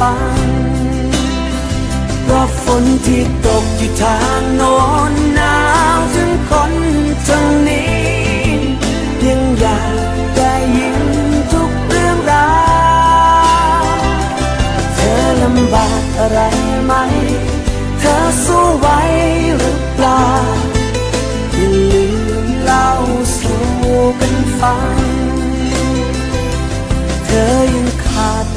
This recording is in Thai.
ฟัง เพราะฝนที่ตกอยู่ทางโน้นหนาวถึงคนทางนี้